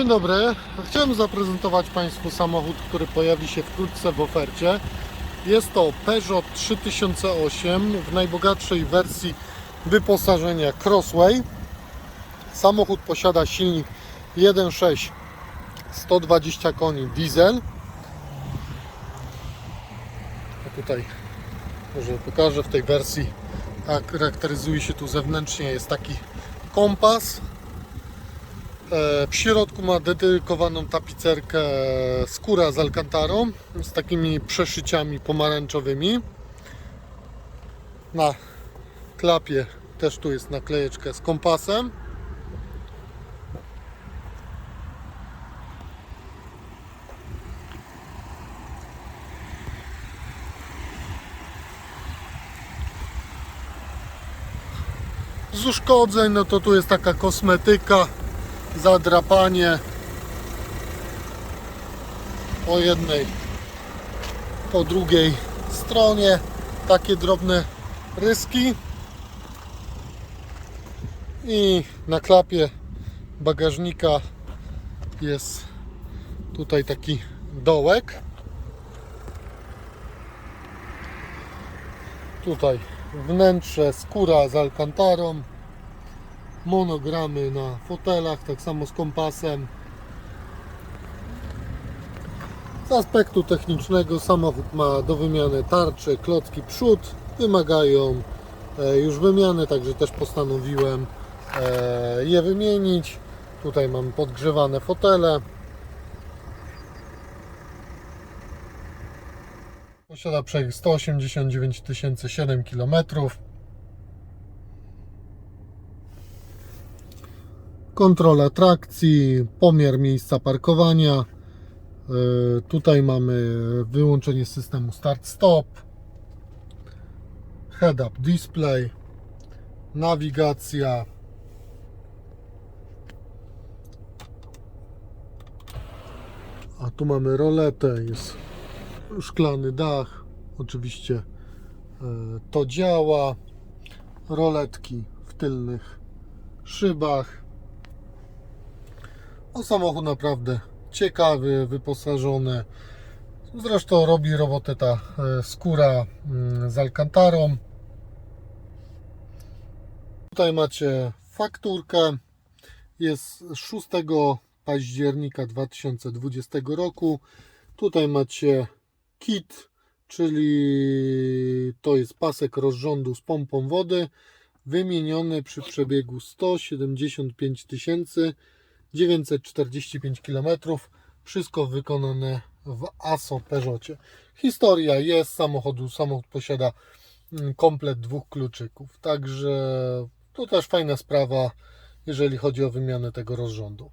Dzień dobry. Chciałem zaprezentować Państwu samochód, który pojawi się wkrótce w ofercie. Jest to Peugeot 3008 w najbogatszej wersji wyposażenia Crossway. Samochód posiada silnik 1.6 120 koni diesel. A tutaj może pokażę w tej wersji charakteryzuje się tu zewnętrznie jest taki kompas W środku ma dedykowaną tapicerkę skóra z alkantarą z takimi przeszyciami pomarańczowymi. Na klapie też tu jest naklejeczka z kompasem. Z uszkodzeń, no to tu jest taka kosmetyka zadrapanie po jednej po drugiej stronie. Takie drobne ryski. I na klapie bagażnika jest tutaj taki dołek. Tutaj wnętrze skóra z alkantarą monogramy na fotelach, tak samo z kompasem. Z aspektu technicznego samochód ma do wymiany tarcze, klocki przód, wymagają e, już wymiany, także też postanowiłem e, je wymienić. Tutaj mam podgrzewane fotele. Posiada przebieg 189 007 km. Kontrola trakcji, pomiar miejsca parkowania. Yy, Tutaj mamy wyłączenie systemu start-stop, head-up display, nawigacja. A tu mamy roletę, jest szklany dach. Oczywiście yy, to działa. Roletki w tylnych szybach. No, samochód naprawdę ciekawy, wyposażony. Zresztą robi robotę ta e, skóra mm, z alkantarą. Tutaj macie fakturkę. Jest z 6 października 2020 roku. Tutaj macie kit, czyli to jest pasek rozrządu z pompą wody wymieniony przy przebiegu 175 tysięcy 945 km. Wszystko wykonane w ASO Peugeotie. Historia jest samochodu. Samochód posiada mm, komplet dwóch kluczyków. Także to też fajna sprawa, jeżeli chodzi o wymianę tego rozrządu.